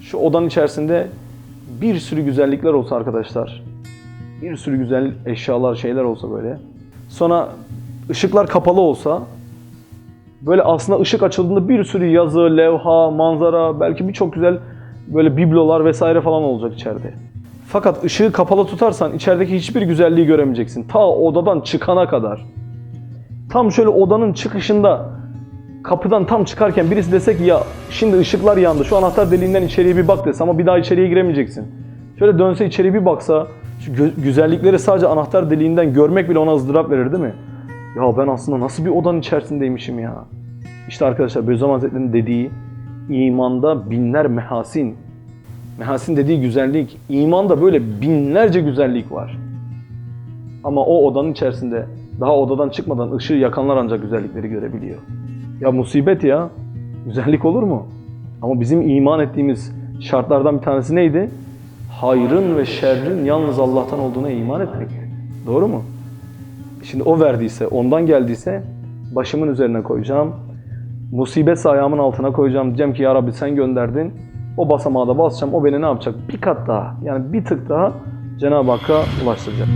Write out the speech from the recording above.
Şu odanın içerisinde bir sürü güzellikler olsa arkadaşlar. Bir sürü güzel eşyalar, şeyler olsa böyle. Sonra ışıklar kapalı olsa böyle aslında ışık açıldığında bir sürü yazı, levha, manzara, belki birçok güzel böyle biblolar vesaire falan olacak içeride. Fakat ışığı kapalı tutarsan içerideki hiçbir güzelliği göremeyeceksin. Ta odadan çıkana kadar. Tam şöyle odanın çıkışında kapıdan tam çıkarken birisi desek ya şimdi ışıklar yandı şu anahtar deliğinden içeriye bir bak dese ama bir daha içeriye giremeyeceksin. Şöyle dönse içeriye bir baksa şu güzellikleri sadece anahtar deliğinden görmek bile ona ızdırap verir değil mi? Ya ben aslında nasıl bir odanın içerisindeymişim ya. İşte arkadaşlar Bediüzzaman Hazretleri'nin dediği imanda binler mehasin. Mehasin dediği güzellik. İmanda böyle binlerce güzellik var. Ama o odanın içerisinde daha odadan çıkmadan ışığı yakanlar ancak güzellikleri görebiliyor. Ya musibet ya. Güzellik olur mu? Ama bizim iman ettiğimiz şartlardan bir tanesi neydi? Hayrın ve şerrin yalnız Allah'tan olduğuna iman etmek. Doğru mu? Şimdi o verdiyse, ondan geldiyse başımın üzerine koyacağım. Musibetse ayağımın altına koyacağım. Diyeceğim ki ya Rabbi sen gönderdin. O basamağa da basacağım. O beni ne yapacak? Bir kat daha, yani bir tık daha Cenab-ı Hakk'a ulaştıracak.